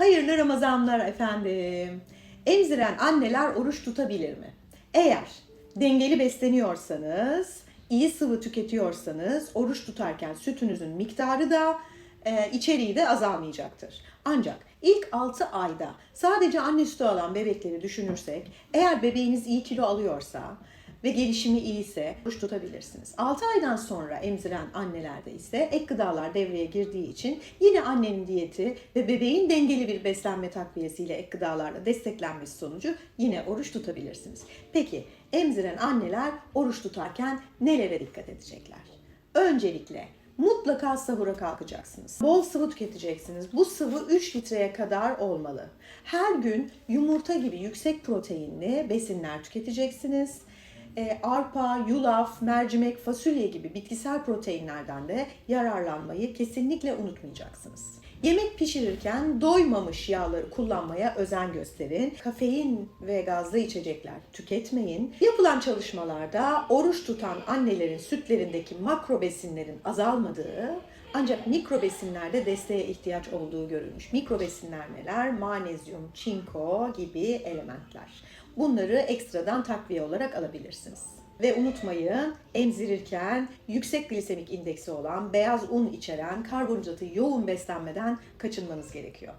Hayırlı Ramazanlar efendim. Emziren anneler oruç tutabilir mi? Eğer dengeli besleniyorsanız, iyi sıvı tüketiyorsanız oruç tutarken sütünüzün miktarı da e, içeriği de azalmayacaktır. Ancak ilk 6 ayda sadece anne sütü alan bebekleri düşünürsek, eğer bebeğiniz iyi kilo alıyorsa ve gelişimi iyiyse oruç tutabilirsiniz. 6 aydan sonra emziren annelerde ise ek gıdalar devreye girdiği için yine annenin diyeti ve bebeğin dengeli bir beslenme takviyesiyle ek gıdalarla desteklenmesi sonucu yine oruç tutabilirsiniz. Peki emziren anneler oruç tutarken nelere dikkat edecekler? Öncelikle mutlaka sahura kalkacaksınız. Bol sıvı tüketeceksiniz. Bu sıvı 3 litreye kadar olmalı. Her gün yumurta gibi yüksek proteinli besinler tüketeceksiniz. E, arpa, yulaf, mercimek, fasulye gibi bitkisel proteinlerden de yararlanmayı kesinlikle unutmayacaksınız. Yemek pişirirken doymamış yağları kullanmaya özen gösterin. Kafein ve gazlı içecekler tüketmeyin. Yapılan çalışmalarda oruç tutan annelerin sütlerindeki makro besinlerin azalmadığı ancak mikro besinlerde desteğe ihtiyaç olduğu görülmüş. Mikro besinler neler? Manezyum, çinko gibi elementler. Bunları ekstradan takviye olarak alabilirsiniz. Ve unutmayın emzirirken yüksek glisemik indeksi olan beyaz un içeren karbonhidratı yoğun beslenmeden kaçınmanız gerekiyor.